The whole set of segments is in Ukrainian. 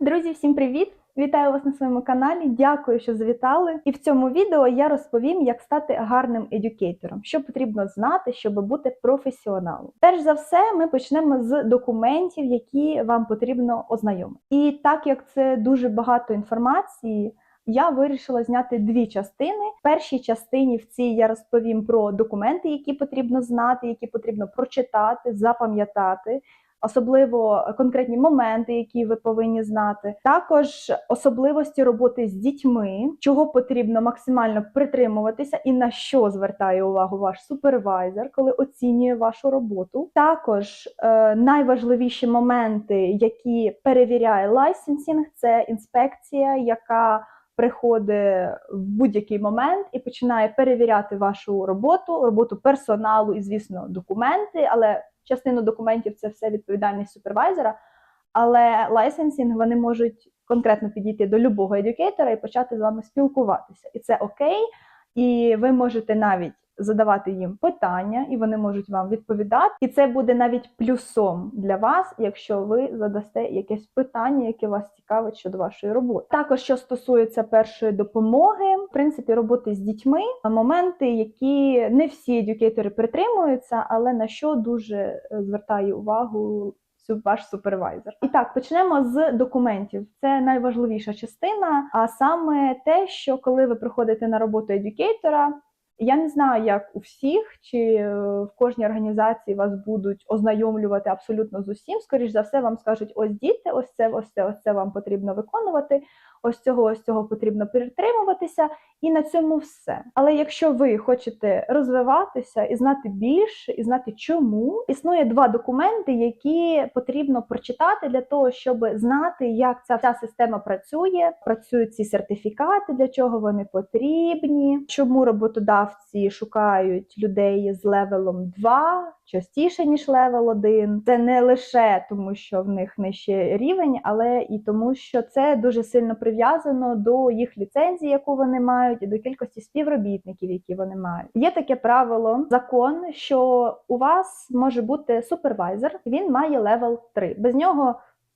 Друзі, всім привіт! Вітаю вас на своєму каналі. Дякую, що завітали. І в цьому відео я розповім, як стати гарним едюкейтором, що потрібно знати, щоб бути професіоналом. Перш за все, ми почнемо з документів, які вам потрібно ознайомити. І так як це дуже багато інформації. Я вирішила зняти дві частини. В першій частині в цій я розповім про документи, які потрібно знати, які потрібно прочитати, запам'ятати, особливо конкретні моменти, які ви повинні знати. Також особливості роботи з дітьми, чого потрібно максимально притримуватися, і на що звертає увагу ваш супервайзер, коли оцінює вашу роботу. Також е, найважливіші моменти, які перевіряє лайсенсінг, це інспекція, яка приходить в будь-який момент і починає перевіряти вашу роботу, роботу персоналу і, звісно, документи, але частину документів це все відповідальність супервайзера. Але лайсенсінг вони можуть конкретно підійти до любого едюкейтора і почати з вами спілкуватися. І це окей. І ви можете навіть задавати їм питання, і вони можуть вам відповідати. І це буде навіть плюсом для вас, якщо ви задасте якесь питання, яке вас цікавить щодо вашої роботи. Також що стосується першої допомоги, в принципі, роботи з дітьми, моменти, які не всі едюкейтори притримуються, але на що дуже е, звертає увагу. Ваш супервайзер. І так, почнемо з документів. Це найважливіша частина, а саме те, що коли ви приходите на роботу едюкейтора, я не знаю, як у всіх, чи е, в кожній організації вас будуть ознайомлювати абсолютно з усім. Скоріш за все, вам скажуть: ось діти, ось це, ось це, ось це вам потрібно виконувати. Ось цього, ось цього потрібно притримуватися, і на цьому все. Але якщо ви хочете розвиватися і знати більше, і знати чому, існує два документи, які потрібно прочитати для того, щоб знати, як ця вся система працює, працюють ці сертифікати, для чого вони потрібні, чому роботодавці шукають людей з левелом 2, частіше ніж левел 1. Це не лише тому, що в них нижче рівень, але і тому, що це дуже сильно прив'язано до їх ліцензії, яку вони мають, і до кількості співробітників, які вони мають. Є таке правило, закон, що у вас може бути супервайзер, він має левел 3. Без нього.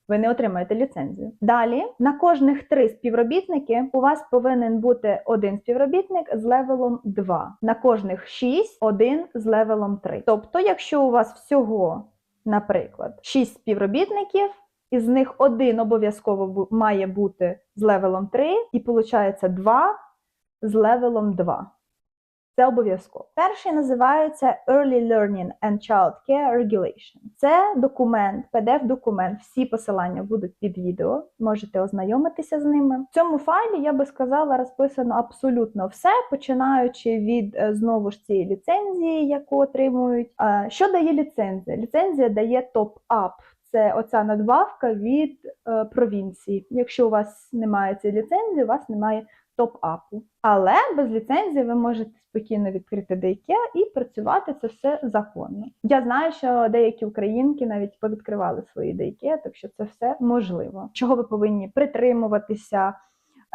Ви не отримаєте ліцензію. Далі на кожних три співробітники у вас повинен бути один співробітник з левелом 2. На кожних 6 один з левелом 3. Тобто, якщо у вас всього, наприклад, 6 співробітників, із них один обов'язково має бути з левелом 3, і виходить 2 з левелом 2. Це обов'язково. Перший називається Early Learning and Child Care Regulation. Це документ, PDF-документ. Всі посилання будуть під відео. Можете ознайомитися з ними. В цьому файлі я би сказала розписано абсолютно все, починаючи від е, знову ж цієї ліцензії, яку отримують. Що дає ліцензія? Ліцензія дає топ-ап. Це оця надбавка від е, провінції. Якщо у вас немає цієї ліцензії, у вас немає топ-апу. Але без ліцензії ви можете спокійно відкрити дейке і працювати це все законно. Я знаю, що деякі українки навіть повідкривали свої дейке, так що це все можливо. Чого ви повинні притримуватися?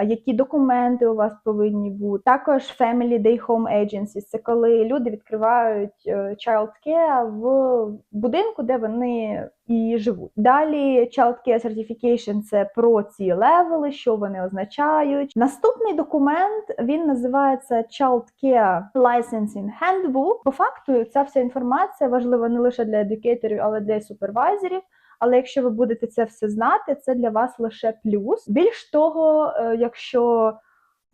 Які документи у вас повинні бути? Також Family Day Home Agencies – це коли люди відкривають е, child care в будинку, де вони і живуть. Далі Child Care Certification – це про ці левели, що вони означають. Наступний документ він називається Child Care Licensing Handbook. По факту, ця вся інформація важлива не лише для едукейторів, але для супервайзерів. Але якщо ви будете це все знати, це для вас лише плюс. Більш того, е, якщо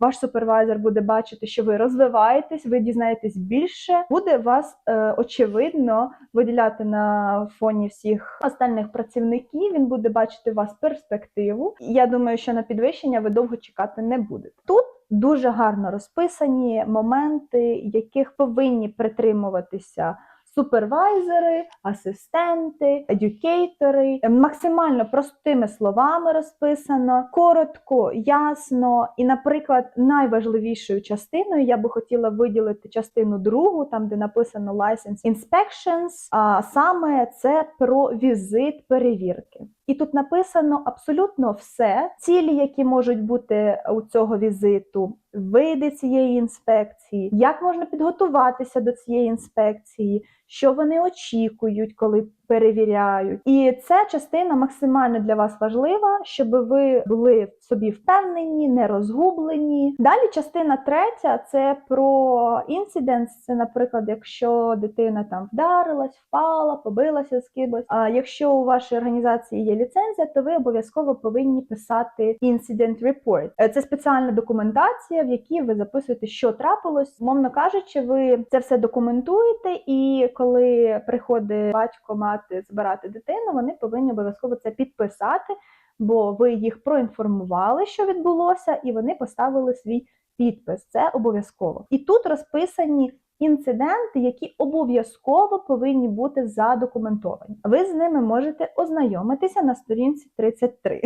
ваш супервайзер буде бачити, що ви розвиваєтесь, ви дізнаєтесь більше, буде вас е, очевидно виділяти на фоні всіх остальних працівників. Він буде бачити у вас перспективу. Я думаю, що на підвищення ви довго чекати не будете. Тут дуже гарно розписані моменти, яких повинні притримуватися супервайзери, асистенти, едюкейтори. Максимально простими словами розписано, коротко, ясно. І, наприклад, найважливішою частиною я би хотіла виділити частину другу, там де написано License Inspections, а саме це про візит перевірки. І тут написано абсолютно все, цілі, які можуть бути у цього візиту, види цієї інспекції, як можна підготуватися до цієї інспекції, що вони очікують, коли перевіряють. І ця частина максимально для вас важлива, щоб ви були в собі впевнені, не розгублені. Далі частина третя це про інциденс. Це, наприклад, якщо дитина там вдарилась, впала, побилася з кимось. А якщо у вашій організації є ліцензія, то ви обов'язково повинні писати incident report. Е, Це спеціальна документація, в якій ви записуєте, що трапилось. Мовно кажучи, ви це все документуєте, і коли приходить батько, мати збирати дитину, вони повинні обов'язково це підписати, бо ви їх проінформували, що відбулося, і вони поставили свій підпис. Це обов'язково. І тут розписані. Інциденти, які обов'язково повинні бути задокументовані. Ви з ними можете ознайомитися на сторінці 33.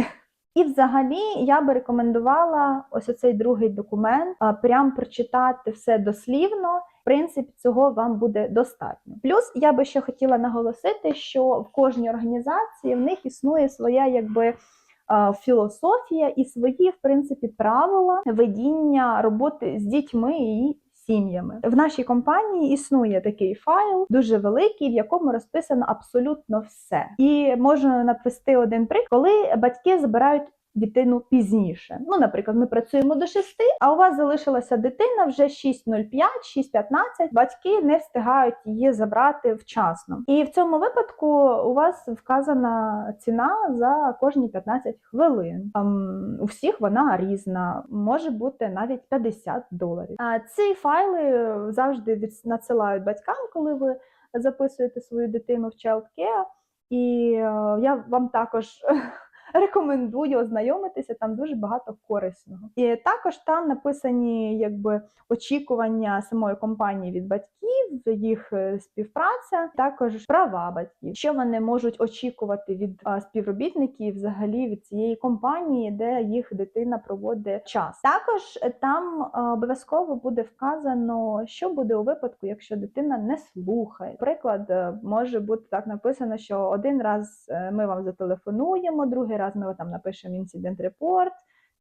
І взагалі я би рекомендувала ось оцей другий документ прям прочитати все дослівно. Принципі, цього вам буде достатньо. Плюс я би ще хотіла наголосити, що в кожній організації в них існує своя якби. Філософія і свої, в принципі, правила ведіння роботи з дітьми і сім'ями. В нашій компанії існує такий файл, дуже великий, в якому розписано абсолютно все. І можу навести один приклад, коли батьки забирають. Дитину пізніше. Ну, наприклад, ми працюємо до 6, а у вас залишилася дитина вже 6.05, 6.15, Батьки не встигають її забрати вчасно. І в цьому випадку у вас вказана ціна за кожні 15 хвилин. У всіх вона різна, може бути навіть 50 доларів. А ці файли завжди надсилають батькам, коли ви записуєте свою дитину в Child Care. І е, я вам також рекомендую ознайомитися, там дуже багато корисного. І також там написані якби очікування самої компанії від батьків, їх е, співпраця, також права батьків, що вони можуть очікувати від співробітників, взагалі від цієї компанії, де їх дитина проводить час. Також е, там обов'язково буде вказано, що буде у випадку, якщо дитина не слухає. Приклад е, може бути так написано, що один раз е, ми вам зателефонуємо, другий раз ми там напишемо інцидент репорт.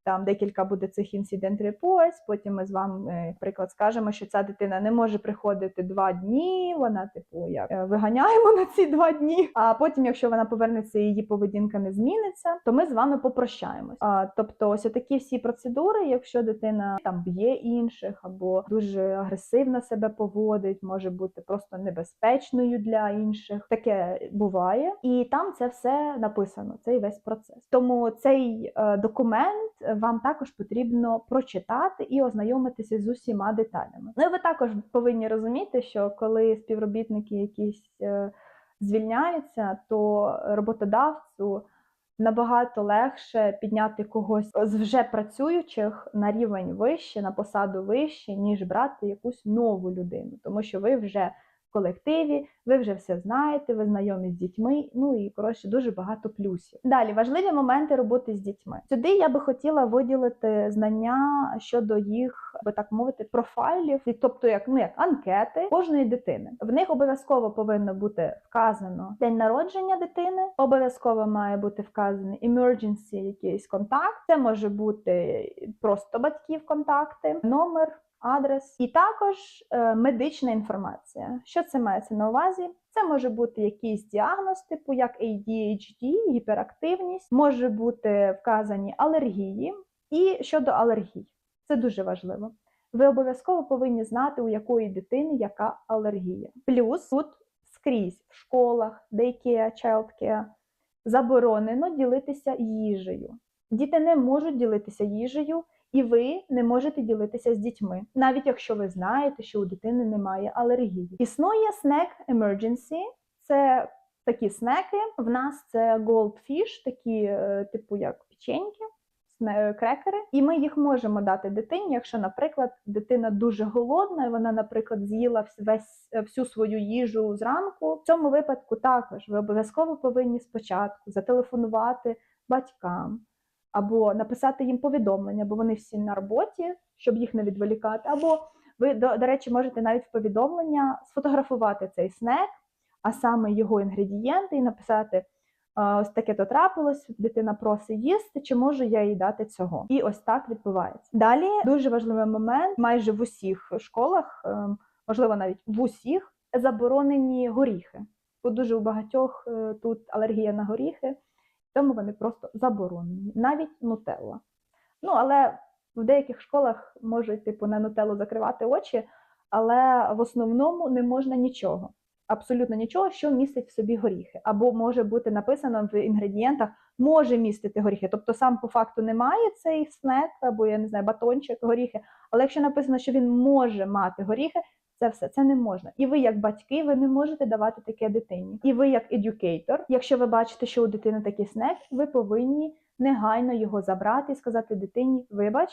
Там декілька буде цих інцидент reports, Потім ми з вами, е, приклад, скажемо, що ця дитина не може приходити два дні. Вона, типу, як е, виганяємо на ці два дні. А потім, якщо вона повернеться, її поведінка не зміниться, то ми з вами попрощаємось. А тобто, ось такі всі процедури, якщо дитина там б'є інших або дуже агресивно себе поводить, може бути просто небезпечною для інших. Таке буває, і там це все написано. Цей весь процес. Тому цей е, документ вам також потрібно прочитати і ознайомитися з усіма деталями. Ну і ви також повинні розуміти, що коли співробітники якісь е, звільняються, то роботодавцю набагато легше підняти когось з вже працюючих на рівень вище, на посаду вище, ніж брати якусь нову людину, тому що ви вже в колективі, ви вже все знаєте, ви знайомі з дітьми. Ну і коротше дуже багато плюсів. Далі важливі моменти роботи з дітьми. Сюди я би хотіла виділити знання щодо їх, би так мовити, профайлів, тобто як ну як анкети кожної дитини. В них обов'язково повинно бути вказано день народження дитини. Обов'язково має бути вказаний emergency якийсь контакт. Це може бути просто батьків контакти, номер адрес, і також е, медична інформація. Що це мається на увазі? Це може бути якийсь діагноз, типу як ADHD, гіперактивність, може бути вказані алергії. І щодо алергій, це дуже важливо. Ви обов'язково повинні знати, у якої дитини яка алергія. Плюс тут скрізь в школах, daycare, childcare заборонено ділитися їжею. Діти не можуть ділитися їжею, і ви не можете ділитися з дітьми, навіть якщо ви знаєте, що у дитини немає алергії. Існує snack emergency, це такі снеки. В нас це goldfish, такі, е, типу як печеньки. Крекери, і ми їх можемо дати дитині, якщо, наприклад, дитина дуже голодна, і вона, наприклад, з'їла весь е, всю свою їжу зранку. В цьому випадку також ви обов'язково повинні спочатку зателефонувати батькам, або написати їм повідомлення, бо вони всі на роботі, щоб їх не відволікати. Або ви, до, до речі, можете навіть в повідомлення сфотографувати цей снек, а саме його інгредієнти, і написати: ось таке то трапилось, дитина просить їсти, чи можу я їй дати цього? І ось так відбувається. Далі дуже важливий момент, майже в усіх школах, ем, можливо, навіть в усіх заборонені горіхи. бо дуже у багатьох е, тут алергія на горіхи, тому вони просто заборонені, навіть нутелла. Ну, але в деяких школах можуть типу на нутеллу закривати очі, але в основному не можна нічого. Абсолютно нічого, що містить в собі горіхи. Або може бути написано в інгредієнтах, може містити горіхи. Тобто сам по факту немає цей снек, або я не знаю, батончик, горіхи. Але якщо написано, що він може мати горіхи, це все це не можна. І ви, як батьки, ви не можете давати таке дитині. І ви, як едюкейтор, якщо ви бачите, що у дитини такий снек, ви повинні негайно його забрати і сказати дитині: вибач,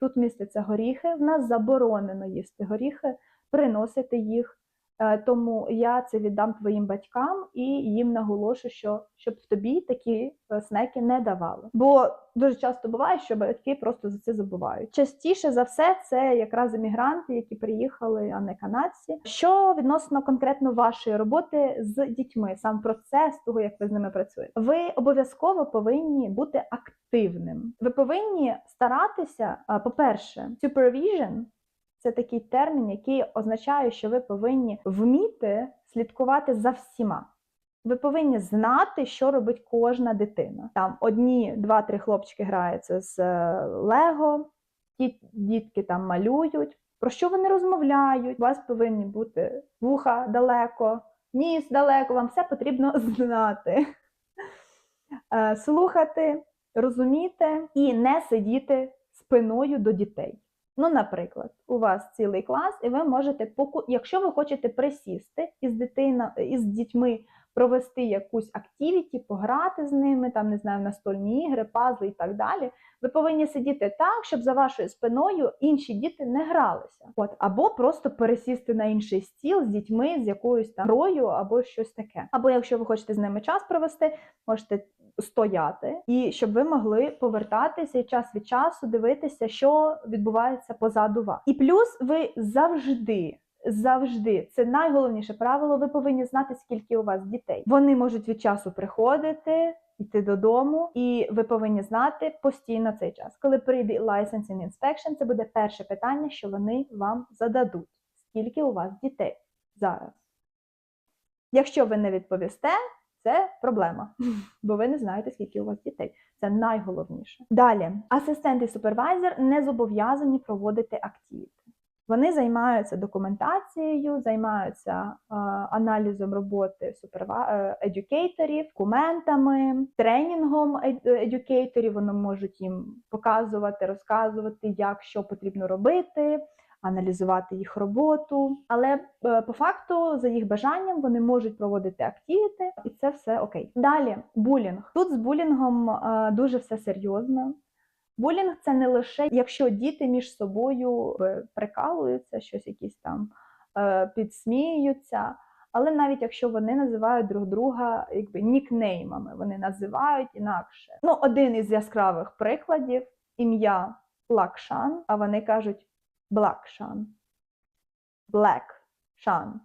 тут містяться горіхи. В нас заборонено їсти горіхи, приносити їх. Е, Тому я це віддам твоїм батькам і їм наголошу, що щоб тобі такі е, снеки не давали. Бо дуже часто буває, що батьки просто за це забувають. Частіше за все, це якраз емігранти, які приїхали, а не канадці. Що відносно конкретно вашої роботи з дітьми, сам процес того, як ви з ними працюєте, ви обов'язково повинні бути активним. Ви повинні старатися, по-перше, supervision це такий термін, який означає, що ви повинні вміти слідкувати за всіма. Ви повинні знати, що робить кожна дитина. Там одні, два-три хлопчики граються з е, Лего, ті дітки там малюють. Про що вони розмовляють? У вас повинні бути вуха далеко, ніс далеко, вам все потрібно знати. Е, Слухати, розуміти і не сидіти спиною до дітей. Ну, наприклад, у вас цілий клас, і ви можете поку... якщо ви хочете присісти із дитина із дітьми, провести якусь активіті, пограти з ними, там не знаю, настольні ігри, пазли і так далі. Ви повинні сидіти так, щоб за вашою спиною інші діти не гралися. От або просто пересісти на інший стіл з дітьми, з якоюсь там грою, або щось таке. Або якщо ви хочете з ними час провести, можете стояти, і щоб ви могли повертатися і час від часу дивитися, що відбувається позаду вас. І плюс ви завжди. Завжди це найголовніше правило. Ви повинні знати, скільки у вас дітей. Вони можуть від часу приходити, йти додому, і ви повинні знати постійно цей час. Коли прийде licensing inspection, це буде перше питання, що вони вам зададуть. Скільки у вас дітей зараз? Якщо ви не відповісте, це проблема, бо ви не знаєте, скільки у вас дітей. Це найголовніше. Далі, асистент і супервайзер не зобов'язані проводити активіти. Вони займаються документацією, займаються е, аналізом роботи суперва... едюкейторів, документами, тренінгом едюкейторів. Вони можуть їм показувати, розказувати, як що потрібно робити, аналізувати їх роботу. Але е, по факту, за їх бажанням, вони можуть проводити активіти, і це все окей. Далі булінг. Тут з булінгом е, дуже все серйозно. Булінг це не лише якщо діти між собою е, прикалуються, щось якісь там підсміються. Але навіть якщо вони називають друг друга якби нікнеймами, вони називають інакше. Ну, один із яскравих прикладів ім'я Лакшан, а вони кажуть Блакшан, Black Шан.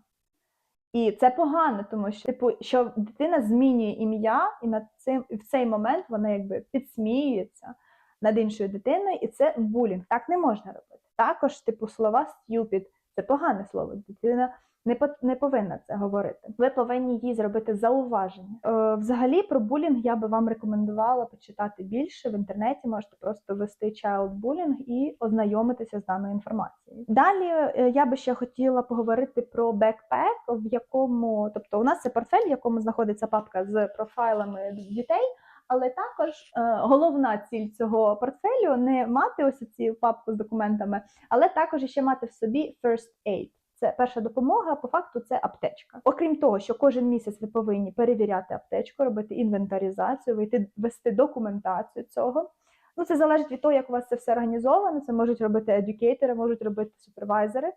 І це погано, тому що типу, що дитина змінює ім'я, і над цим в цей момент вона якби підсміюється над іншою дитиною, і це булінг. Так не можна робити. Також, типу, слова stupid – це погане слово. Дитина не не повинна це говорити. Ви повинні їй зробити зауваження. Е, взагалі про булінг я би вам рекомендувала почитати більше в інтернеті. Можете просто ввести child bullying і ознайомитися з даною інформацією. Далі е, я би ще хотіла поговорити про бекпек, в якому, тобто, у нас це портфель, в якому знаходиться папка з профайлами дітей. Але також е, головна ціль цього портфелю не мати ось цю папку з документами, але також ще мати в собі first aid. Це перша допомога, по факту це аптечка. Окрім того, що кожен місяць ви повинні перевіряти аптечку, робити інвентаризацію, вийти вести документацію цього. Ну, це залежить від того, як у вас це все організовано. Це можуть робити едюкейтори, можуть робити супервайзери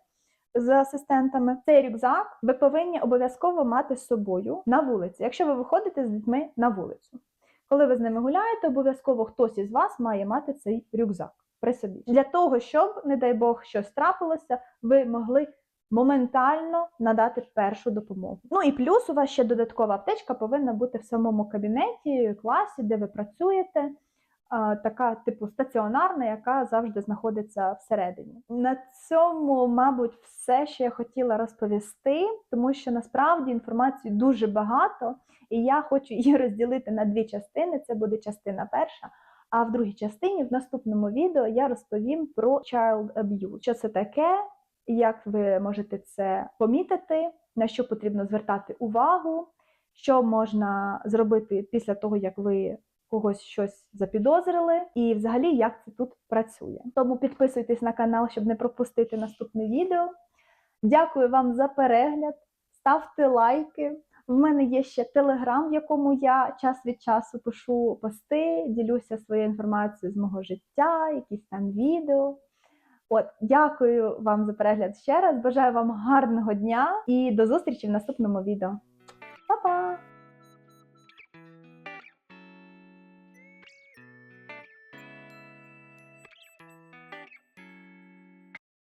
з асистентами. Цей рюкзак ви повинні обов'язково мати з собою на вулиці, якщо ви виходите з дітьми на вулицю. Коли ви з ними гуляєте, обов'язково хтось із вас має мати цей рюкзак при собі. Для того, щоб, не дай Бог, щось трапилося, ви могли моментально надати першу допомогу. Ну і плюс у вас ще додаткова аптечка повинна бути в самому кабінеті, класі, де ви працюєте. така, типу, стаціонарна, яка завжди знаходиться всередині. На цьому, мабуть, все, що я хотіла розповісти, тому що насправді інформації дуже багато, і я хочу її розділити на дві частини. Це буде частина перша. А в другій частині, в наступному відео, я розповім про child abuse. Що це таке, як ви можете це помітити, на що потрібно звертати увагу, що можна зробити після того, як ви когось щось запідозрили, і взагалі як це тут працює. Тому підписуйтесь на канал, щоб не пропустити наступне відео. Дякую вам за перегляд, ставте лайки. В мене є ще телеграм, в якому я час від часу пишу пости, ділюся своєю інформацією з мого життя, якісь там відео. От, дякую вам за перегляд ще раз. Бажаю вам гарного дня і до зустрічі в наступному відео. Па-па!